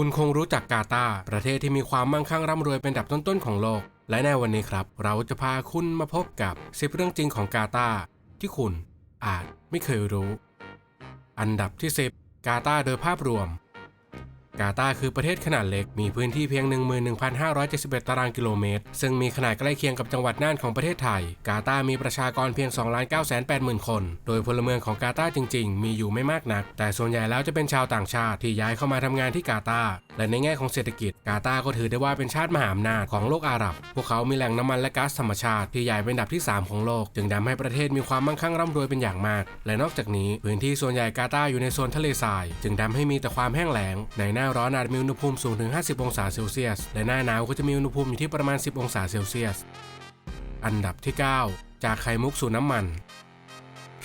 คุณคงรู้จักกาตาร์ประเทศที่มีความมั่งคั่งร่ำรวยเป็นดับต้นๆของโลก และในวันนี้ครับ เราจะพาคุณมาพบกับ10เรื่องจริงของกาตาร์ที่คุณอาจไม่เคยรู้ อันดับที่ 10 กาตาร์โดยภาพรวม กาตาคือประเทศขนาดเล็ก มีพื้นที่เพียง 11,571 ตารางกิโลเมตร ซึ่งมีขนาดใกล้เคียงกับจังหวัดน่านของประเทศไทย กาตามีประชากรเพียง 2 9 8 0 0 0 คน โดยพลเมืองของกาตาจริง ๆ มีอยู่ไม่มากนัก แต่ส่วนใหญ่แล้วจะเป็นชาวต่างชาติที่ย้ายเข้ามาทำงานที่กาตา และในแง่ของเศรษฐกิจ กาตาก็ถือได้ว่าเป็นชาติมหาอำนาจของโลกอาหรับ พวกเขามีแหล่งน้ำมันและก๊าซธรรมชาติที่ใหญ่เป็นอันดับที่ 3 ของโลก จึงทำให้ประเทศมีความมั่งคั่งร่ำรวยเป็นอย่างมาก และนอกจากนี้พื้นที่ส่วนใหญ่กาตาอยู่ในโซนทะเลทราย จึงทำให้มีแต่ความแห้งแล้งในหน้าร้อนอาจมีอุณหภูมิสูงถึง 50 องศาเซลเซียส และหน้าหนาวก็จะมีอุณหภูมิอยู่ที่ประมาณ 10 องศาเซลเซียส อันดับที่ 9 จากไข่มุกสู่น้ำมัน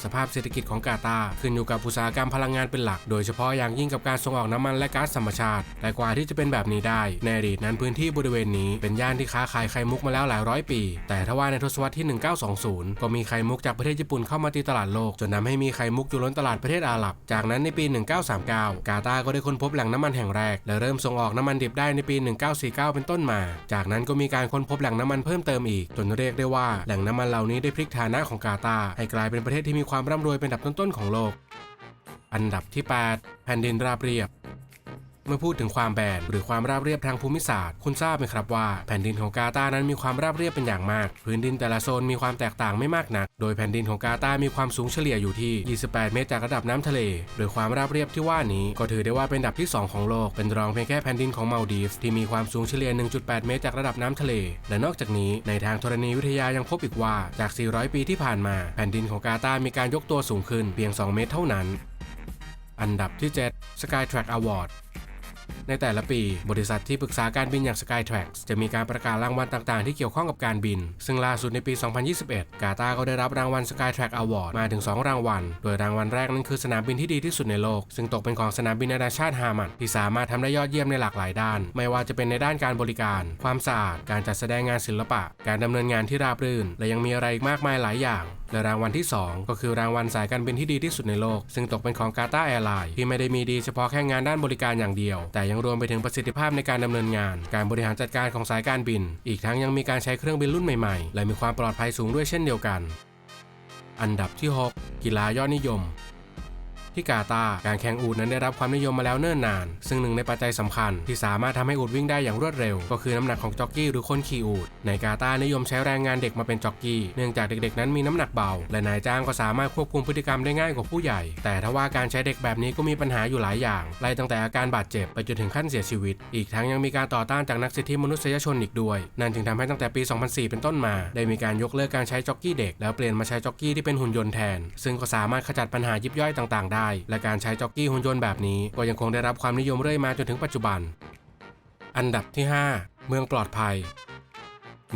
สภาพเศรษฐกิจของกาตาร์ขึ้นอยู่กับอุตสาหกรรมพลังงานเป็นหลัก โดยเฉพาะอย่างยิ่งกับการส่งออกน้ำมันและก๊าซธรรมชาติ แต่กว่าที่จะเป็นแบบนี้ได้ ในอดีตนั้นพื้นที่บริเวณนี้เป็นย่านที่ค้าขายไข่มุกมาแล้วหลายร้อยปี แต่ถ้าว่าในทศวรรษที่ 1920 ก็มีไข่มุกจากประเทศญี่ปุ่นเข้ามาตีตลาดโลก จนทำให้มีไข่มุกอยู่ล้นตลาดประเทศอาหรับ จากนั้นในปี 1939 กาตาร์ก็ได้ค้นพบแหล่งน้ำมันแห่งแรก และเริ่มส่งออกน้ำมันดิบได้ในปี 1949 เป็นต้นมา จากนั้นก็มีการค้นพบแหล่งน้ำมันเพิ่มเติมอีกจนเรียกได้ว่าแหล่งน้ำมันเหล่านี้ได้พลิกฐานะของกาตาให้กลายเป็นประเทศที่มีความร่ำรวยเป็นอันดับต้นๆของโลก อันดับที่ 8 แผ่นดินราบเรียบ เมื่อพูดถึงความแบนหรือความราบเรียบทางภูมิศาสตร์ คุณทราบไหมครับว่าแผ่นดินของกาตานั้นมีความราบเรียบเป็นอย่างมาก พื้นดินแต่ละโซนมีความแตกต่างไม่มากนัก โดยแผ่นดินของกาตามีความสูงเฉลี่ยอยู่ที่ 28 เมตรจากระดับน้ำทะเล โดยความราบเรียบที่ว่านี้ก็ถือได้ว่าเป็นอันดับที่ 2 ของโลก เป็นรองเพียงแค่แผ่นดินของมาลดีฟที่มีความสูงเฉลี่ย 1.8 เมตรจากระดับน้ำทะเล และนอกจากนี้ในทางธรณีวิทยายังพบอีกว่าจาก 400 ปีที่ผ่านมา แผ่นดินของกาตามีการยกตัวสูงขึ้นเพียง 2 เมตรเท่านั้น อันดับที่ 7 Skytrack Award ในแต่ละปี บริษัทที่ปรึกษาการบินอย่าง Skytrax จะมีการประกาศรางวัลต่างๆ ที่เกี่ยวข้องกับการบิน ซึ่งล่าสุดในปี 2021 กาตาก็ได้รับรางวัล Skytrax Award มาถึง 2 รางวัล โดยรางวัลแรกนั้นคือสนามบินที่ดีที่สุดในโลก ซึ่งตกเป็นของสนามบินนานาชาติฮามัดที่สามารถทำได้ยอดเยี่ยมในหลากหลายด้าน ไม่ว่าจะเป็นในด้านการบริการ ความสะอาด การจัดแสดงงานศิลปะ การดำเนินงานที่ราบรื่น และยังมีอะไรอีกมากมายหลายอย่าง และรางวัลที่ 2 ก็คือรางวัลสายการบินที่ดีที่สุดในโลก ซึ่งตกเป็นของกาตาแอร์ไลน์ที่ไม่ได้มีดีเฉพาะแค่งานด้านบริการอย่างเดียว แต่ยังรวมไปถึงประสิทธิภาพในการดำเนินงาน การบริหารจัดการของสายการบิน อีกทั้งยังมีการใช้เครื่องบินรุ่นใหม่ๆ และมีความปลอดภัยสูงด้วยเช่นเดียวกัน อันดับที่ 6 กีฬายอดนิยม ที่กาตาการแข่งอูฐนั้นได้รับความนิยมมาแล้วเนิ่นนาน ซึ่งหนึ่งในปัจจัยสำคัญ ที่สามารถทำให้อูฐวิ่งได้อย่างรวดเร็ว ก็คือน้ำหนักของจ็อกกี้หรือคนขี่อูฐในกาตานิยมใช้แรงงานเด็กมาเป็นจ็อกกี้เนื่องจากเด็กๆ นั้นมีน้ำหนักเบา และนายจ้างก็สามารถควบคุมพฤติกรรมได้ง่ายกว่าผู้ใหญ่ แต่ถ้าว่าการใช้เด็กแบบนี้ก็มีปัญหาอยู่หลายอย่างไล่ตั้งแต่อาการบาดเจ็บไปจนถึงขั้นเสียชีวิต อีกทั้งยังมีการต่อต้านจากนักสิทธิมนุษยชนอีกด้วย นั่นจึงทำให้ตั้งแต่ปี 2004 เป็นต้นมา ได้มีการยกเลิกการใช้จ็อกกี้เด็ก แล้วเปลี่ยนมาใช้จ็อกกี้ที่เป็นหุ่นยนต์แทน ซึ่งก็สามารถขจัดปัญหายิบย่อยต่างๆได้และการใช้จ็อกกี้หุ่นยนต์แบบนี้ ก็ยังคงได้รับความนิยมเรื่อยมาจนถึงปัจจุบัน อันดับที่ 5 เมืองปลอดภัย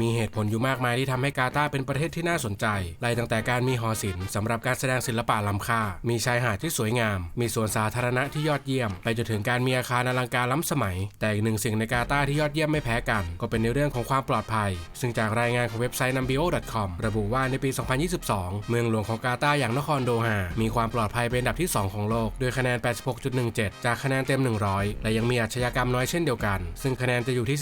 มีเหตุผลอยู่มากมายที่ทำให้กาตาร์เป็นประเทศที่น่าสนใจ ไล่ตั้งแต่การมีหอศิลป์สำหรับการแสดงศิลปะล้ำค่า มีชายหาดที่สวยงาม มีสวนสาธารณะที่ยอดเยี่ยม ไปจนถึงการมีอาคารอลังการล้ำสมัย แต่อีกหนึ่งสิ่งในกาตาร์ที่ยอดเยี่ยมไม่แพ้กัน ก็เป็นในเรื่องของความปลอดภัย ซึ่งจากรายงานของเว็บไซต์ nambio.com ระบุว่าในปี 2022 เมืองหลวงของกาตาร์อย่างนครโดฮา มีความปลอดภัยเป็นอันดับที่ 2 ของโลก ด้วยคะแนน 86.17 จากคะแนนเต็ม 100 และยังมีอาชญากรรมน้อยเช่นเดียวกัน ซึ่งคะแนนจะอยู่ที่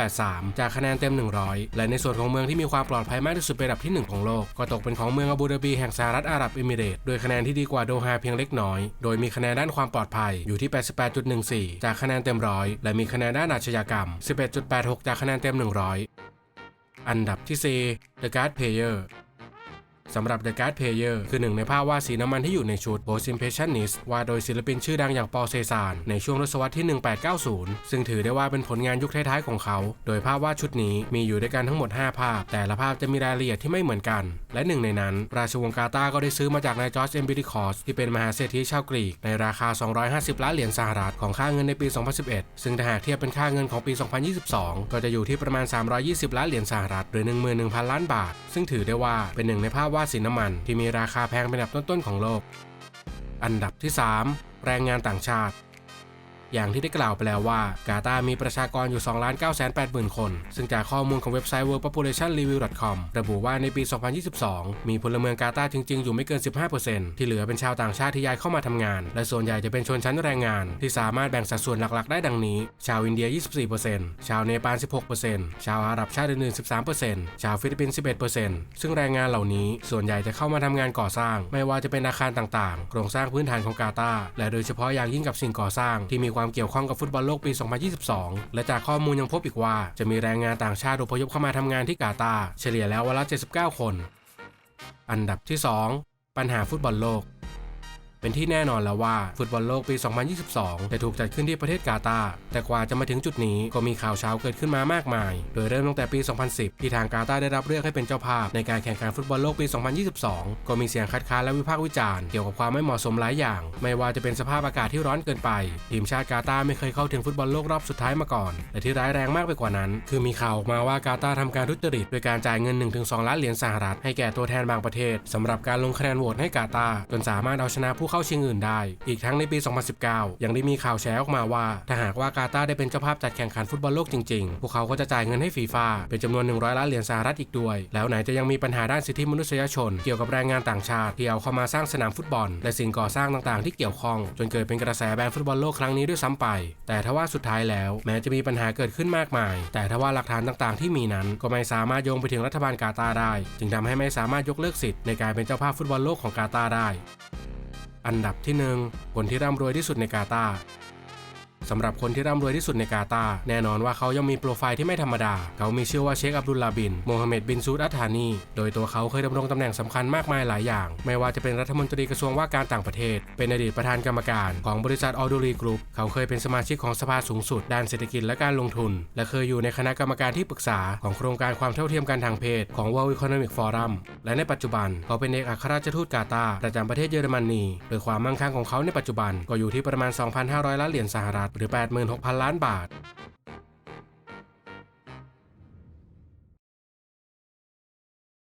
13.83 จากคะแนนเต็ม 100และในส่วนของเมืองที่มีความปลอดภัยมากที่สุดเป็นอันดับที่ 1 ของโลก ก็ตกเป็นของเมืองอาบูดาบีแห่งสหรัฐอาหรับเอมิเรตส์ด้วยคะแนนที่ดีกว่าโดฮาเพียงเล็กน้อย โดยมีคะแนนด้านความปลอดภัยอยู่ที่ 88.14 จากคะแนนเต็มร้อยและมีคะแนนด้านอาชญากรรม 11.86 จากคะแนนเต็ม 100 อันดับที่4 The Guard Player สำหรับ The Guard Player คือหนึ่งในภาพวาดสีน้ำมันที่อยู่ในชุด Post Impressionist วาดโดยศิลปินชื่อดังอย่างปอลเซซาน ในช่วงทศวรรษที่ 1890 ซึ่งถือได้ว่าเป็นผลงานยุคท้ายๆของเขา โดยภาพวาดชุดนี้มีอยู่ด้วยกันทั้งหมด 5 ภาพ แต่ละภาพจะมีรายละเอียดที่ไม่เหมือนกัน และหนึ่งในนั้น ราชวงศ์กาตาก็ได้ซื้อมาจากนายจอร์จเอมบิดิคอสที่เป็นมหาเศรษฐีชาวกรีกในราคา 250 ล้านเหรียญสหรัฐของค่าเงินในปี 2011 ซึ่งถ้าหากเทียบเป็นค่าเงินของปี 2022 ก็จะอยู่ที่ประมาณ 320 ล้านเหรียญสหรัฐหรือ11,000 ล้านบาท ซึ่งถือได้ว่าเป็นหนึ่งในภาพวาดสีน้ำมันที่มีราคาแพงเป็นอันดับต้นๆของโลก อันดับที่ 3 แรงงานต่างชาติ อย่างที่ได้กล่าวไปแล้วว่ากาตามีประชากรอยู่ 2 9 8 0 0 0 0 คน ซึ่งจากข้อมูลของเว็บไซต์ worldpopulationreview.com ระบุว่าในปี 2022 มีพลเมืองกาตาจริง ๆ อยู่ไม่เกิน 15%ที่เหลือเป็นชาวต่างชาติที่ย้ายเข้ามาทำงาน และส่วนใหญ่จะเป็นชนชั้นแรงงาน ที่สามารถแบ่งสัดส่วนหลัก ๆ ได้ดังนี้ ชาวอินเดีย 24%ชาวเนปาล 16%ชาวอาหรับชาติอื่นๆ 13%ชาวฟิลิปปินส์ 11%ซึ่งแรงงานเหล่านี้ส่วนใหญ่จะเข้ามาทำงานก่อสร้าง ไม่ว่าจะเป็นอาคารต่างๆ โครงสร้างพื้นฐานของกาตาและโดยเฉพาะอย่างยิ่งกับสิ่งก่อสร้างที่มีความความเกี่ยวข้องกับฟุตบอลโลกปี 2022 และจากข้อมูลยังพบอีกว่าจะมีแรงงานต่างชาติอพยพเข้ามาทำงานที่กาตาเฉลี่ยแล้ววันละ 79 คน อันดับที่ 2 ปัญหาฟุตบอลโลก เป็นที่แน่นอนแล้วว่าฟุตบอลโลกปี 2022 จะถูกจัดขึ้นที่ประเทศกาตาร์แต่กว่าจะมาถึงจุดนี้ก็มีข่าวเช้าเกิดขึ้นมามากมาย โดยเริ่มตั้งแต่ปี 2010 ที่ทางกาตาร์ได้รับเลือกให้เป็นเจ้าภาพในการแข่งขันฟุตบอลโลกปี 2022 ก็มีเสียงคัดค้านและวิพากษ์วิจารณ์เกี่ยวกับความไม่เหมาะสมหลายอย่าง ไม่ว่าจะเป็นสภาพอากาศที่ร้อนเกินไป ทีมชาติกาตาร์ไม่เคยเข้าถึงฟุตบอลโลกรอบสุดท้ายมาก่อน และที่ร้ายแรงมากไปกว่านั้น คือมีข่าวออกมาว่ากาตาร์ทำการทุจริตโดยการจ่ายเงิน 1-2 ล้านเหรียญสหรัฐให้แก่ตัวแทนบางประเทศสำหรับการลงคะแนนโหวตให้กาตาร์จนสามารถเอาชนะผู้เข้าชิงอื่นได้ อีกทั้งในปี 2019 ยังได้มีข่าวแชร์ออกมาว่า ถ้าหากว่ากาตาร์ได้เป็นเจ้าภาพจัดแข่งขันฟุตบอลโลกจริงๆ พวกเขาก็จะจ่ายเงินให้ฟีฟ่าเป็นจำนวน 100 ล้านเหรียญสหรัฐอีกด้วย แล้วไหนจะยังมีปัญหาด้านสิทธิมนุษยชน เกี่ยวกับแรงงานต่างชาติที่เอาเข้ามาสร้างสนามฟุตบอล และสิ่งก่อสร้างต่างๆ ที่เกี่ยวข้อง จนเกิดเป็นกระแสแบนฟุตบอลโลกครั้งนี้ด้วยซ้ำไป แต่ทว่าสุดท้ายแล้ว แม้จะมีปัญหาเกิดขึ้นมากมาย แต่ทว่าหลักฐานต่างๆ ที่มีนั้นก็ไม่สามารถโยงไปถึงรัฐบาลกาตาร์ได้ จึงทำให้ไม่สามารถยกเลิกสิทธิ์ในการเป็นเจ้าภาพฟุตบอลโลกของกาตาร์ได้ อันดับที่ 1 คนที่ร่ำรวยที่สุดในกาตาร์ สำหรับคนที่ร่ำรวยที่สุดในกาตาร์แน่นอนว่าเขายังมีโปรไฟล์ที่ไม่ธรรมดา เขามีชื่อว่าเชคอับดุลลาบินโมฮัมเหม็ดบินซูดอัตธานี โดยตัวเขาเคยดำรงตำแหน่งสำคัญมากมายหลายอย่าง ไม่ว่าจะเป็นรัฐมนตรีกระทรวงว่าการต่างประเทศ เป็นอดีตประธานกรรมการ ของบริษัทออดูรีกรุ๊ปเขาเคยเป็นสมาชิกของสภาสูงสุด ด้านเศรษฐกิจและการลงทุน และเคยอยู่ในคณะกรรมการที่ปรึกษาของโครงการความเท่าเทียมกันทางเพศของ World Economic Forum และในปัจจุบัน เขาเป็นเอกอัครราชทูตกาตาร์ประจำประเทศเยอรมนีโดยความมั่งคั่งของเขาในปัจจุบันก็อยู่ที่ประมาณ 2,500 ล้านเหรียญสหรัฐรือ 86,000 ล้านบาท